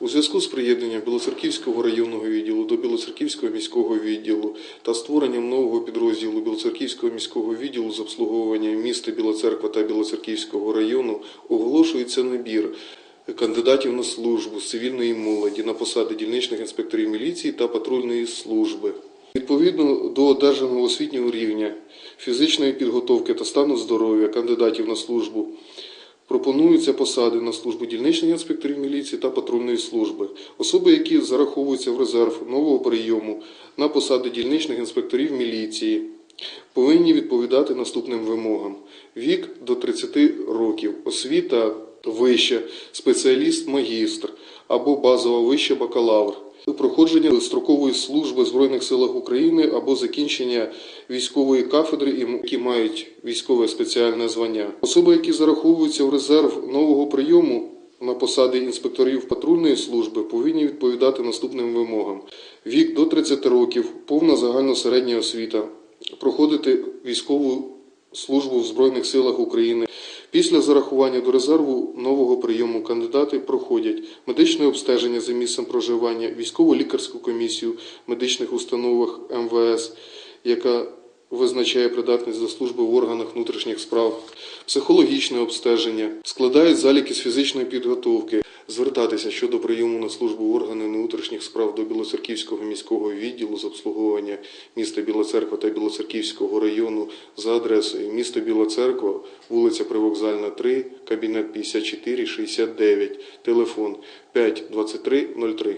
У зв'язку з приєднанням Білоцерківського районного відділу до Білоцерківського міського відділу та створенням нового підрозділу Білоцерківського міського відділу з обслуговування міста Білоцерква та Білоцерківського району оголошується набір кандидатів на службу з цивільної молоді на посади дільничних інспекторів міліції та патрульної служби. Відповідно до одержаного освітнього рівня, фізичної підготовки та стану здоров'я кандидатів на службу пропонуються посади на службу дільничних інспекторів міліції та патрульної служби. Особи, які зараховуються в резерв нового прийому на посади дільничних інспекторів міліції, повинні відповідати наступним вимогам: вік до 30 років, освіта вища, спеціаліст магістр або базова вища бакалавр. Проходження строкової служби Збройних силах України або закінчення військової кафедри, які мають військове спеціальне звання. Особи, які зараховуються в резерв нового прийому на посади інспекторів патрульної служби, повинні відповідати наступним вимогам: вік до 30 років, повна загальна середня освіта, проходити військову службу в Збройних силах України. Після зарахування до резерву нового прийому кандидати проходять медичне обстеження за місцем проживання, військово-лікарську комісію в медичних установах МВС, яка визначає придатність до служби в органах внутрішніх справ, психологічне обстеження, складають заліки з фізичної підготовки, звертатися щодо прийому на службу органи внутрішніх справ до Білоцерківського міського відділу з обслуговування міста Білоцерква та Білоцерківського району за адресою місто Біла Церква, вулиця Привокзальна, 3, кабінет 54 69, телефон 5 23 03.